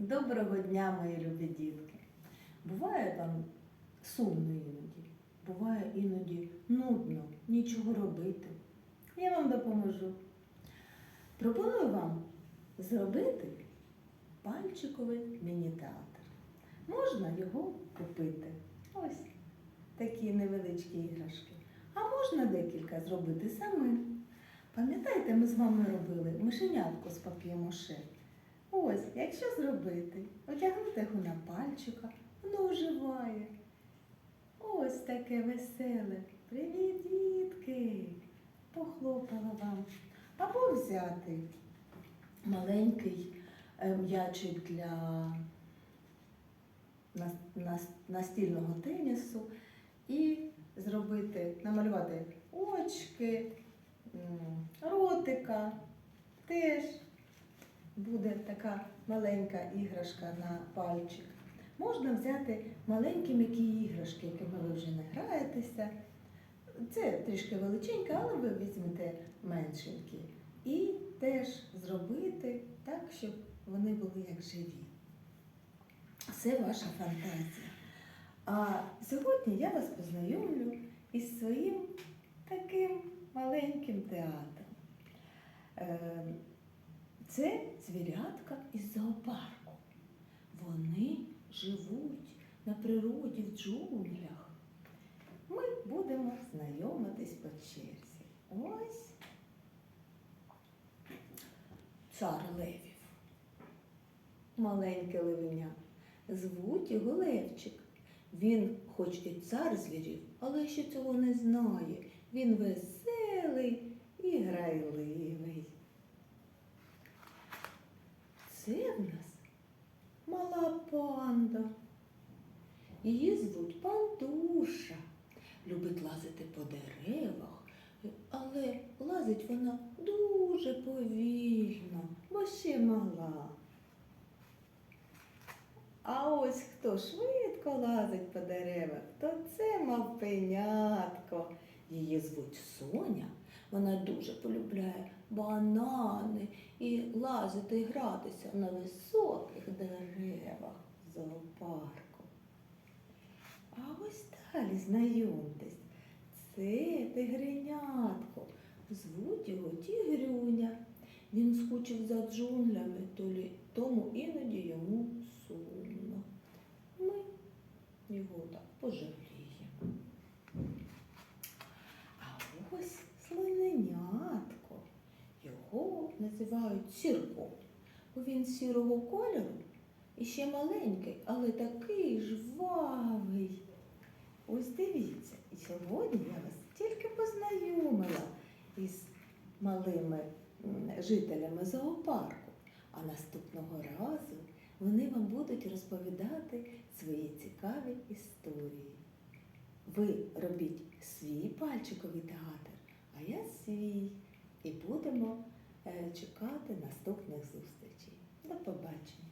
Доброго дня, мої любі дітки. Буває там сумно іноді, буває іноді нудно, нічого робити. Я вам допоможу. Пропоную вам зробити пальчиковий міні-театр. Можна його купити. Ось такі невеличкі іграшки. А можна декілька зробити самим. Пам'ятаєте, ми з вами робили мишенятку з пап'є-маше? Ось, якщо зробити, одягнути його на пальчика, воно оживає. Ось таке веселе. Привіт, дітки! Похлопала вам. Або взяти маленький е, м'ячик для нас- нас- настільного тенісу і зробити, намалювати очки, ротика, теж буде така маленька іграшка на пальчик. Можна взяти маленькі м'які іграшки, якими ви вже не граєтеся. Це трішки величеньке, але ви візьмете меншенькі. І теж зробити так, щоб вони були як живі. Це ваша фантазія. А сьогодні я вас познайомлю із своїм таким маленьким театром. Це звірятка із зоопарку. Вони живуть на природі в джунглях. Ми будемо знайомитись по черзі. Ось цар левів. Маленьке левеня. Звуть його Левчик. Він хоч і цар звірів, але ще цього не знає. Він веселий і грайливий. Це в нас мала панда. Її звуть Пандуша. Любить лазити по деревах, але лазить вона дуже повільно, бо ще мала. А ось хто швидко лазить по деревах, то це мавпенятко. Її звуть Соня. Вона дуже полюбляє банани і лазити і гратися на високих деревах зоопарку. А ось далі знайомтесь, це тигренятко. Звуть його Тігрюня. Він скучив за джунглями, тому іноді йому сумно. Ми його так пожаліємо. А ось слоненятко. Його називають сірко, бо він сірого кольору і ще маленький, але такий жвавий. Ось дивіться, і сьогодні я вас тільки познайомила із малими жителями зоопарку. А наступного разу вони вам будуть розповідати свої цікаві історії. Ви робіть свій пальчиковий театр, а я свій. І будемо чекати наступних зустрічей. До побачення!